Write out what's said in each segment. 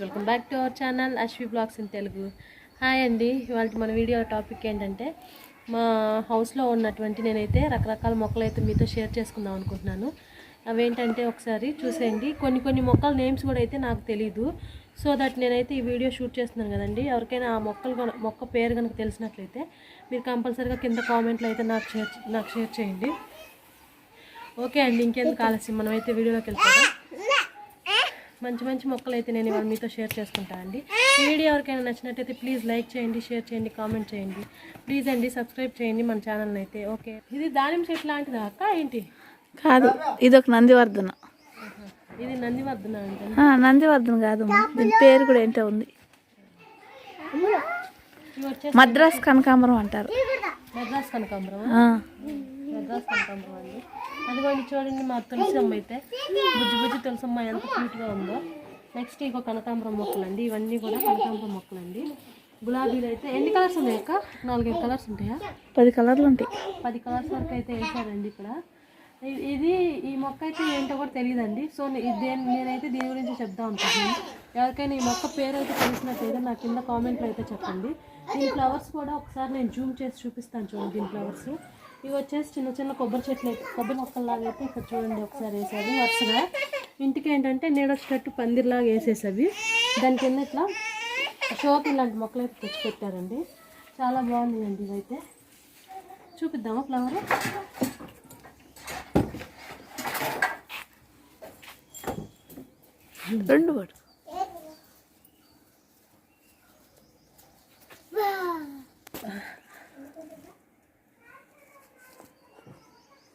Welcome back to our channel Ashwi blogs in Telugu hi అండి ఇవాళ మన video topic ఏంటంటే మా హౌస్లో ఉన్నటువంటి నేనైతే రకరకాల మొక్కలు అయితే మీతో షేర్ చేసుకుందాం అనుకుంటున్నాను. అవేంటంటే ఒకసారి చూసేయండి. కొన్ని కొన్ని మొక్కల నేమ్స్ కూడా అయితే నాకు తెలీదు. సో దట్ నేనైతే ఈ వీడియో షూట్ చేస్తున్నాను కదండి. ఎవరికైనా ఆ మొక్కలు మొక్క పేరు కనుక తెలిసినట్లయితే మీరు కంపల్సరీగా కింద కామెంట్లో అయితే నాకు షేర్ నాకు షేర్ చేయండి. ఓకే అండి ఇంకెందుకు ఆలస్యం? మనమైతే వీడియోలోకి వెళ్తాము మంచి మంచి మొక్కలు అయితే నేను ఇవాళ మీతో షేర్ చేసుకుంటాను అండి. ఈ వీడియో ఎవరికైనా నచ్చినట్టయితే ప్లీజ్ లైక్ చేయండి షేర్ చేయండి కామెంట్ చేయండి. ప్లీజ్ అండి సబ్స్క్రైబ్ చేయండి మన ఛానల్ని అయితే. ఓకే ఇది దానిమ్మ చెట్టు లాంటిదా అక్క? ఏంటి? కాదు ఇది ఒక నందివర్ధన. ఇది నందివర్ధన అంటే. నందివర్ధన కాదు దీని పేరు కూడా ఏంటో ఉంది. మద్రాస్ కనకాంబరం అంటారు. మెడ్రాస్ కనకాంబరం కనకాంబరం అండి. అదిగోండి చూడండి మా తులసమ్మ అయితే బుజ్జి బుజ్జి తులసమ్మ ఎంత క్యూట్గా ఉందో. నెక్స్ట్ ఇంకో కనకాంబరం మొక్కలు అండి ఇవన్నీ కూడా కనకాంబరం మొక్కలు అండి గులాబీలు అయితే ఎన్ని కలర్స్ ఉన్నాయి అక్క? నాలుగైదు కలర్స్ ఉంటాయా? పది కలర్లు ఉంటాయి. పది కలర్స్ వరకు అయితే వేసారండి ఇక్కడ. ఇది ఈ మొక్క అయితే ఏంటో కూడా తెలియదండి. సో దేని నేనైతే దీని గురించి చెప్దాం అనుకుంటున్నాను. ఎవరికైనా ఈ మొక్క పేరు అయితే తెలిసినట్టయితే నా కింద కామెంట్లో అయితే చెప్పండి. దీని ఫ్లవర్స్ కూడా ఒకసారి నేను జూమ్ చేసి చూపిస్తాను చూడండి దీని ఫ్లవర్స్ ఇవి వచ్చేసి చిన్న చిన్న కొబ్బరి చెట్లు కొబ్బరి మొక్కల్లాగా అయితే ఇక్కడ చూడండి ఒకసారి వేసారు వరుసగా. ఇంటికి ఏంటంటే నీడొచ్చేటట్టు పందిర్లాగా వేసేసవి. దాని కింద ఇట్లా షోకి ఇలాంటి మొక్కలు అయితే తెచ్చి పెట్టారండి. చాలా బాగుందండి ఇవైతే. చూపిద్దామా ఫ్లవర్ రెండు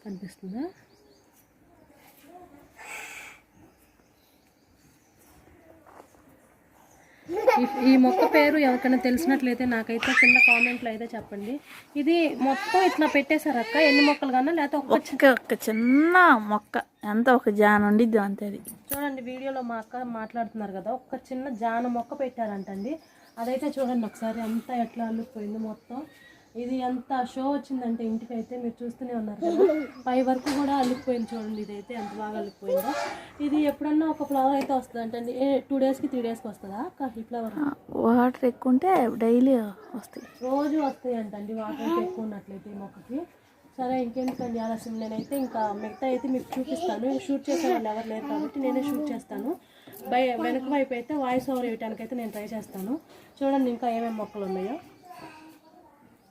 కనిపిస్తుందా? ఈ- మొక్క పేరు ఎవరికైనా తెలిసినట్లయితే నాకైతే కింద కామెంట్లో అయితే చెప్పండి. ఇది మొత్తం ఇట్లా పెట్టేశారు అక్క. ఎన్ని మొక్కలు కన్నా లేకపోతే ఒక్క ఒక్క ఒక్క చిన్న మొక్క. ఎంత ఒక జాన్ ఉండిద్ది అంతే అది. చూడండి వీడియోలో మా అక్క మాట్లాడుతున్నారు కదా. ఒక్క చిన్న జాన మొక్క పెట్టారంటండి. అదైతే చూడండి ఒకసారి అంతా ఎట్లా అల్లుకుపోయింది మొత్తం. ఇది ఎంత షో వచ్చిందంటే ఇంటికి అయితే మీరు చూస్తూనే ఉన్నారు కదా. పై వరకు కూడా అల్లుకుపోయింది చూడండి ఇదైతే ఎంత బాగా అల్లుకుపోయిందో. ఇది ఎప్పుడన్నా ఒక ఫ్లవర్ అయితే వస్తుంది అంటే ఏ టూ డేస్కి త్రీ డేస్కి వస్తుందా? ఈ ఫ్లవర్ వాటర్ ఎక్కువ ఉంటే డైలీ వస్తాయి. రోజు వస్తాయి అంటండి వాటర్ ఎక్కువ ఉన్నట్లయితే ఈ మొక్కకి. సరే ఇంకెందుకండి ఆలస్యం. నేనైతే ఇంకా మిగతా అయితే మీకు చూపిస్తాను. షూట్ చేసే వాళ్ళు ఎవరు లేరు కాబట్టి నేనే షూట్ చేస్తాను. బై వెనక వైపు అయితే వాయిస్ ఓవర్ ఇవ్వడానికి అయితే నేను ట్రై చేస్తాను. చూడండి ఇంకా ఏమేమి మొక్కలు ఉన్నాయో.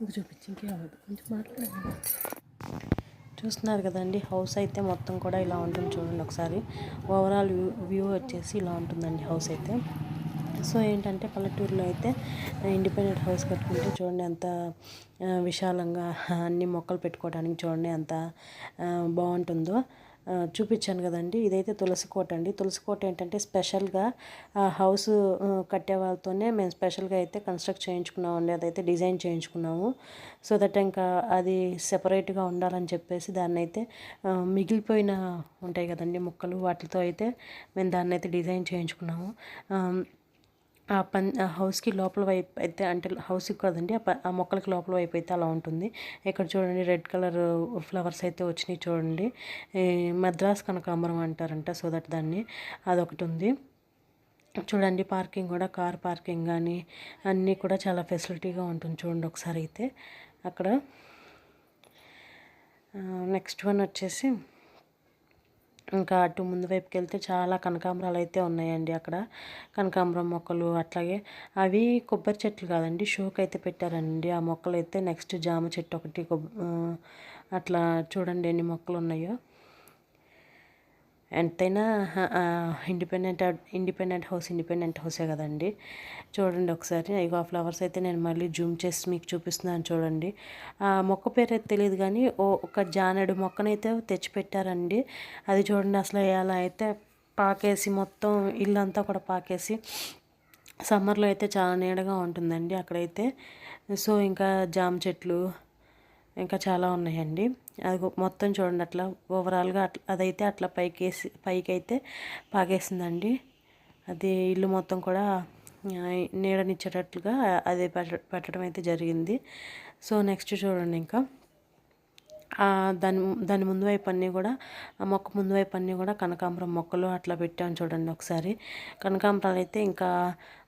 ఇంకా చూపించి అవ్వదు. కొంచెం మాట్లాడండి చూస్తున్నారు కదండి హౌస్ అయితే మొత్తం కూడా ఇలా ఉంటుంది చూడండి ఒకసారి. ఓవరాల్ వ్యూ వ్యూ వచ్చేసి ఇలా ఉంటుందండి హౌస్ అయితే. సో ఏంటంటే పల్లెటూరులో అయితే ఇండిపెండెంట్ హౌస్ కట్టుకుంటే చూడండి ఎంత విశాలంగా అన్ని మొక్కలు పెట్టుకోవడానికి చూడండి ఎంత బాగుంటుందో. చూపించాను కదండి. ఇదైతే తులసి కోట అండి. తులసి కోట ఏంటంటే స్పెషల్గా హౌస్ కట్టే వాళ్ళతోనే మేము స్పెషల్గా అయితే కన్స్ట్రక్ట్ చేయించుకున్నామండి. అదైతే డిజైన్ చేయించుకున్నాము. సో దట్ ఇంకా అది సెపరేట్గా ఉండాలని చెప్పేసి దాన్ని అయితే మిగిలిపోయిన ఉంటాయి కదండి ముక్కలు. వాటితో అయితే మేము దాన్ని అయితే డిజైన్ చేయించుకున్నాము. ఆ, పన్ హౌస్కి లోపల వైపు అయితే అంటే హౌస్కి కదండి ఆ మొక్కలకి లోపల వైపు అయితే అలా ఉంటుంది. ఇక్కడ చూడండి రెడ్ కలర్ ఫ్లవర్స్ అయితే వచ్చినాయి చూడండి. మద్రాస్ కనకాంబరం అంటారంట సో దట్ దాన్ని అదొకటి ఉంది. చూడండి పార్కింగ్ కూడా కార్ పార్కింగ్ కానీ అన్నీ కూడా చాలా ఫెసిలిటీగా ఉంటుంది చూడండి ఒకసారి అయితే. అక్కడ నెక్స్ట్ వన్ వచ్చేసి ఇంకా అటు ముందు వైపుకి వెళ్తే చాలా కనకాంబరాలు అయితే ఉన్నాయండి అక్కడ. కనకాంబరం మొక్కలు అట్లాగే అవి కొబ్బరి చెట్లు కాదండి షోకి అయితే పెట్టారండి. ఆ మొక్కలు అయితే నెక్స్ట్ జామ చెట్టు ఒకటి కొబ్బ అట్లా చూడండి ఎన్ని మొక్కలు ఉన్నాయో ఎంతైనా ఇండిపెండెంట్ ఇండిపెండెంట్ హౌస్ ఇండిపెండెంట్ హౌసే కదండి. చూడండి ఒకసారి ఇగో ఆ ఫ్లవర్స్ అయితే నేను మళ్ళీ జూమ్ చేసి మీకు చూపిస్తున్నాను చూడండి. ఆ మొక్క పేరు అయితే తెలియదు కానీ ఓ ఒక జానడు మొక్కనైతే తెచ్చిపెట్టారండి. అది చూడండి అసలు ఎలా అయితే పాకేసి మొత్తం ఇల్లంతా కూడా పాకేసి సమ్మర్లో అయితే చాలా నీడగా ఉంటుందండి అక్కడైతే. సో ఇంకా జామ చెట్లు ఇంకా చాలా ఉన్నాయండి. అది మొత్తం చూడండి అట్లా ఓవరాల్గా అట్లా అదైతే అట్లా పైకేసి పైకి అయితే పాకేసిందండి. అది ఇల్లు మొత్తం కూడా నీడనిచ్చేటట్లుగా అది పెట్ట పెట్టడం అయితే జరిగింది. సో నెక్స్ట్ చూడండి ఇంకా. దాని దాని ముందు వైపు అన్నీ కూడా ఆ మొక్క ముందు వైపు అన్నీ కూడా కనకాంబరం మొక్కలు అట్లా పెట్టాము చూడండి ఒకసారి. కనకాంబరాలు అయితే ఇంకా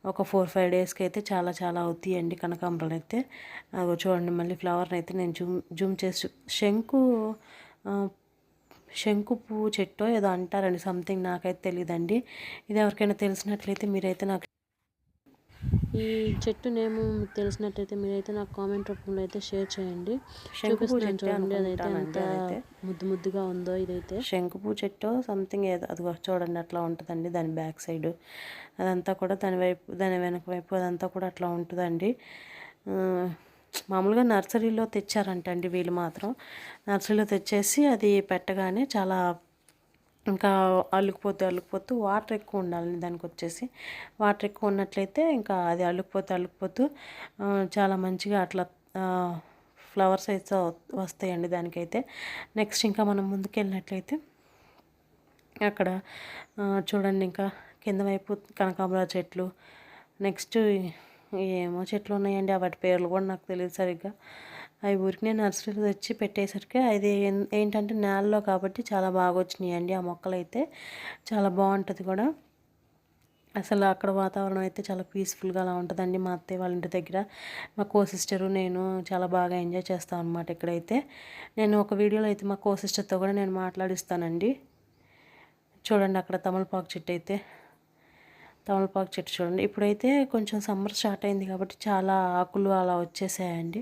ఒక ఫోర్ ఫైవ్ డేస్కి అయితే చాలా చాలా అవుతాయండి కనకాంబరాలు అయితే. చూడండి మళ్ళీ ఫ్లవర్ని అయితే నేను జూమ్ జూమ్ చేసి శంకు శంకు పువ్వు చెట్టో ఏదో అంటారండి సంథింగ్ నాకైతే తెలియదండి ఇది ఎవరికైనా తెలిసినట్లయితే మీరైతే నాకు ఈ చెట్టు నేము మీకు తెలిసినట్టయితే మీరైతే నాకు కామెంట్ రూపంలో అయితే షేర్ చేయండి. చూపిస్తున్నాను చెట్టే చూడండి అదైతే ఎంత. ముద్దు ముద్దుగా ఉందో ఇదైతే. శంకుపూ చెట్టు సంథింగ్ ఏదో అది చూడండి అట్లా ఉంటుందండి దాని బ్యాక్ సైడ్ అదంతా కూడా దాని వైపు దాని వెనక వైపు అదంతా కూడా అట్లా ఉంటుందండి. మామూలుగా నర్సరీలో తెచ్చారంట అండి వీళ్ళు మాత్రం. నర్సరీలో తెచ్చేసి అది పెట్టగానే చాలా ఇంకా అల్లుకుపోతూ అల్లుకుపోతూ వాటర్ ఎక్కువ ఉండాలి దానికి వచ్చేసి వాటర్ ఎక్కువ ఉన్నట్లయితే ఇంకా అది అల్లుకుపోతూ అల్లుకుపోతూ చాలా మంచిగా అట్లా ఫ్లవర్స్ అయితే వస్తాయండి దానికైతే. నెక్స్ట్ ఇంకా మనం ముందుకు వెళ్ళినట్లయితే అక్కడ చూడండి ఇంకా కింద వైపు కనకాంబర చెట్లు నెక్స్ట్ ఏమో చెట్లు ఉన్నాయండి ఆ వాటి పేర్లు కూడా నాకు తెలియదు సరిగ్గా. అవి ఊరికి నేను నర్సరీలో తెచ్చి పెట్టేసరికి అది ఏంటంటే నేలలో కాబట్టి చాలా బాగా వచ్చినాయి అండి ఆ మొక్కలు అయితే చాలా బాగుంటుంది కూడా. అసలు అక్కడ వాతావరణం అయితే చాలా పీస్ఫుల్గా అలా ఉంటుందండి మా అత్తయ్య వాళ్ళ ఇంటి దగ్గర. మా కో సిస్టరు నేను చాలా బాగా ఎంజాయ్ చేస్తాను అనమాట ఇక్కడైతే. నేను ఒక వీడియోలో అయితే మా కో సిస్టర్తో కూడా నేను మాట్లాడిస్తానండి. చూడండి అక్కడ తమలపాకు చెట్టు అయితే. తమలపాకు చెట్టు చూడండి. ఇప్పుడైతే కొంచెం సమ్మర్ స్టార్ట్ అయింది కాబట్టి చాలా ఆకులు అలా వచ్చేసాయండి.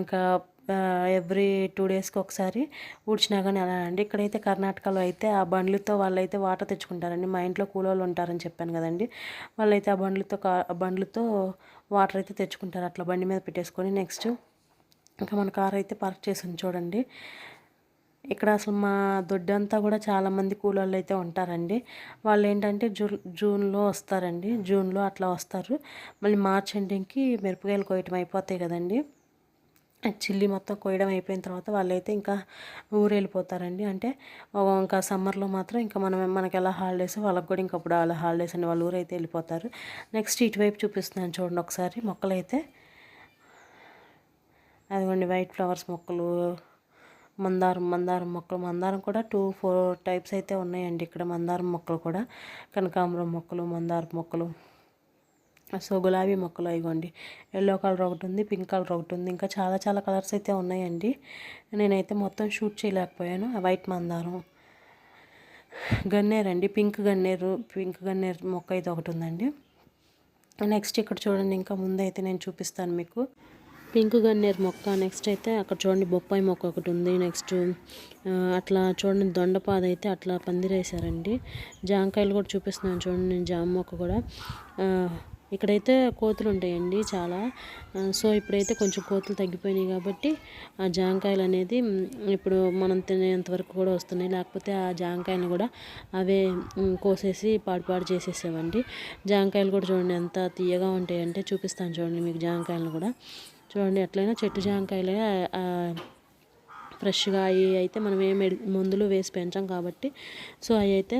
ఇంకా ఎవ్రీ టూ డేస్కి ఒకసారి ఊడ్చినా కానీ అలా అండి. ఇక్కడైతే కర్ణాటకలో అయితే ఆ బండ్లతో వాళ్ళైతే వాటర్ తెచ్చుకుంటారండి. మా ఇంట్లో కూలోళ్ళు ఉంటారని చెప్పాను కదండి. వాళ్ళైతే ఆ బండ్లతో కా బండ్లతో వాటర్ అయితే తెచ్చుకుంటారు. అట్లా బండి మీద పెట్టేసుకొని నెక్స్ట్ ఇంకా మన కార్ అయితే పార్క్ చేసి చూడండి. ఇక్కడ అసలు మా దొడ్డంతా కూడా చాలామంది కూలోళ్ళు అయితే ఉంటారండి. వాళ్ళు ఏంటంటే జూ జూన్లో వస్తారండి. జూన్లో అట్లా వస్తారు. మళ్ళీ మార్చ్ ఎండింగ్కి మిరపకాయలు కోయటం అయిపోతాయి కదండి. చిల్లి మొత్తం కోయడం అయిపోయిన తర్వాత వాళ్ళైతే ఇంకా ఊరు వెళ్ళిపోతారండి అంటే ఇంకా సమ్మర్లో మాత్రం ఇంకా మనం మనకి ఎలా హాలిడేస్ వాళ్ళకి కూడా ఇంకా అప్పుడు అలా హాలిడేస్ అని వాళ్ళ ఊరు అయితే వెళ్ళిపోతారు. నెక్స్ట్ ఇటువైపు చూపిస్తున్నాను చూడండి ఒకసారి. మొక్కలు అయితే అదిగోండి వైట్ ఫ్లవర్స్ మొక్కలు మందారం మందారం మొక్కలు. మందారం కూడా టూ ఫోర్ టైప్స్ అయితే ఉన్నాయండి ఇక్కడ మందారం మొక్కలు కూడా. కనకాంబరం మొక్కలు మందారం మొక్కలు. సో గులాబీ మొక్కలు ఇవ్వండి ఎల్లో కలర్ ఒకటి ఉంది పింక్ కలర్ ఒకటి ఉంది. ఇంకా చాలా చాలా కలర్స్ అయితే ఉన్నాయండి. నేనైతే మొత్తం షూట్ చేయలేకపోయాను. ఆ వైట్ మందారం. గన్నేరు అండి పింక్ గన్నేరు పింక్ గన్నేరు మొక్క అయితే ఒకటి ఉందండి. నెక్స్ట్ ఇక్కడ చూడండి ఇంకా ముందైతే నేను చూపిస్తాను మీకు. పింక్ గన్నేరు మొక్క. నెక్స్ట్ అయితే అక్కడ చూడండి బొప్పాయి మొక్క ఒకటి ఉంది. నెక్స్ట్ అట్లా చూడండి దొండపాద అయితే అట్లా పందిరేసారండి జామకాయలు కూడా చూపిస్తున్నాను చూడండి నేను జామ మొక్క కూడా. ఇక్కడైతే కోతులు ఉంటాయండి చాలా. సో ఇప్పుడైతే కొంచెం కోతులు తగ్గిపోయినాయి కాబట్టి ఆ జామకాయలు అనేది ఇప్పుడు మనం తినేంత వరకు కూడా వస్తున్నాయి. లేకపోతే ఆ జామకాయలు కూడా అవే కోసేసి పాడుపాడు చేసేసేవండి. జామకాయలు కూడా చూడండి ఎంత తీయగా ఉంటాయంటే చూపిస్తాను చూడండి మీకు జామకాయలను కూడా. చూడండి ఎట్లయినా చెట్టు జామకాయలే ఫ్రెష్గా అవి అయితే మనం ఏ మందులు వేసి పెంచాం కాబట్టి. సో అవి అయితే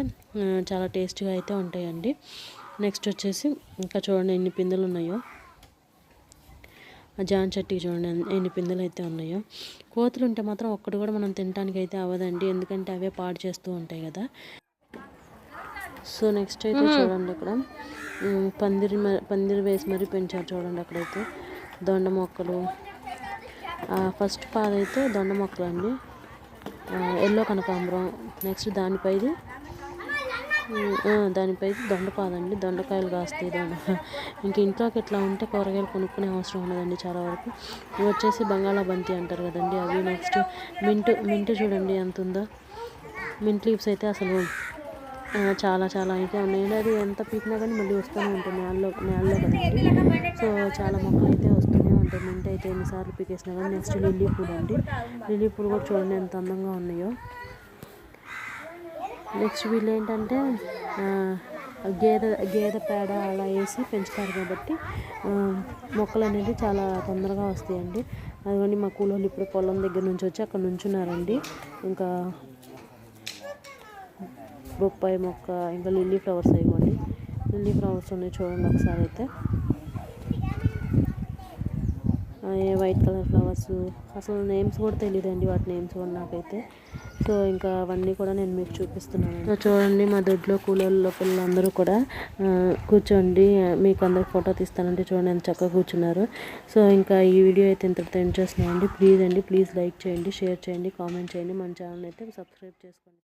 చాలా టేస్ట్గా అయితే ఉంటాయండి. నెక్స్ట్ వచ్చేసి ఇంకా చూడండి ఎన్ని పిందెలు ఉన్నాయో ఆ జాన్ చెట్టుకి చూడండి ఎన్ని- పిందెలు అయితే ఉన్నాయో. కోతులు ఉంటే మాత్రం ఒక్కటి కూడా మనం తినడానికి అయితే అవ్వదండి ఎందుకంటే అవే పాడు చేస్తూ ఉంటాయి కదా. సో నెక్స్ట్ అయితే చూడండి ఇక్కడ ఉమ్, పందిరి పందిరి వేసి మరీ పెంచారు చూడండి అక్కడైతే. దొండ మొక్కలు. ఫస్ట్ పాద అయితే దొండ మొక్కలు అండి ఎల్లో కనకాంబరం. నెక్స్ట్ దానిపైది దానిపై దొండపాద అండి దొండకాయలు కాస్తాయి దొండ. ఇంక ఇంట్లోకి ఇట్లా ఉంటే కూరగాయలు కొనుక్కునే అవసరం ఉండదండి చాలా వరకు. ఇవి వచ్చేసి బంగాళాబంతి అంటారు కదండి. అవి నెక్స్ట్ మింటు మింటు చూడండి ఎంత ఉందో. మింట్ లీవ్స్ అయితే అసలు చాలా చాలా అయితే ఉన్నాయండి అది ఎంత పీకినా కానీ మళ్ళీ వస్తూనే ఉంటుంది. నేలలో నేలలో కదండి. సో చాలా మొక్కలు అయితే వస్తాయి. అంటే మింట్ అయితే ఎన్నిసార్లు పీకేసినా కానీ నెక్స్ట్ లిల్లీ పూలు అండి. లిల్లీ పూలు కూడా చూడండి ఎంత అందంగా ఉన్నాయో. నెక్స్ట్ వీళ్ళు ఏంటంటే గేదె గేదె పేడ అలా వేసి పెంచుతారు కాబట్టి మొక్కలు అనేది చాలా తొందరగా వస్తాయండి. అదిగోండి మా కూలోళ్ళు ఇప్పుడు పొలం దగ్గర నుంచి వచ్చి అక్కడ నుంచున్నారండి. ఇంకా బొప్పాయి మొక్క ఇంకా లిల్లీ ఫ్లవర్స్ అయిపోండి లిల్లీ ఫ్లవర్స్ ఉన్నాయి చూడండి ఒకసారి అయితే. వైట్ కలర్ ఫ్లవర్స్ అసలు నేమ్స్ కూడా తెలియదండి వాటి నేమ్స్ కూడా నాకైతే. సో ఇంకా అవన్నీ కూడా నేను మీకు చూపిస్తున్నాను సో చూడండి మా దొడ్లో కూలర్లో పిల్లలందరూ కూడా కూర్చోండి మీకు అందరికి ఫోటో తీస్తానంటే చూడండి ఎంత చక్కగా కూర్చున్నారు. సో ఇంకా ఈ వీడియో అయితే ఇంతటితో ఎండ్ చేస్తున్నానండి. ప్లీజ్ అండి ప్లీజ్ లైక్ చేయండి షేర్ చేయండి కామెంట్ చేయండి. మన ఛానల్ అయితే సబ్స్క్రైబ్ చేసుకోండి.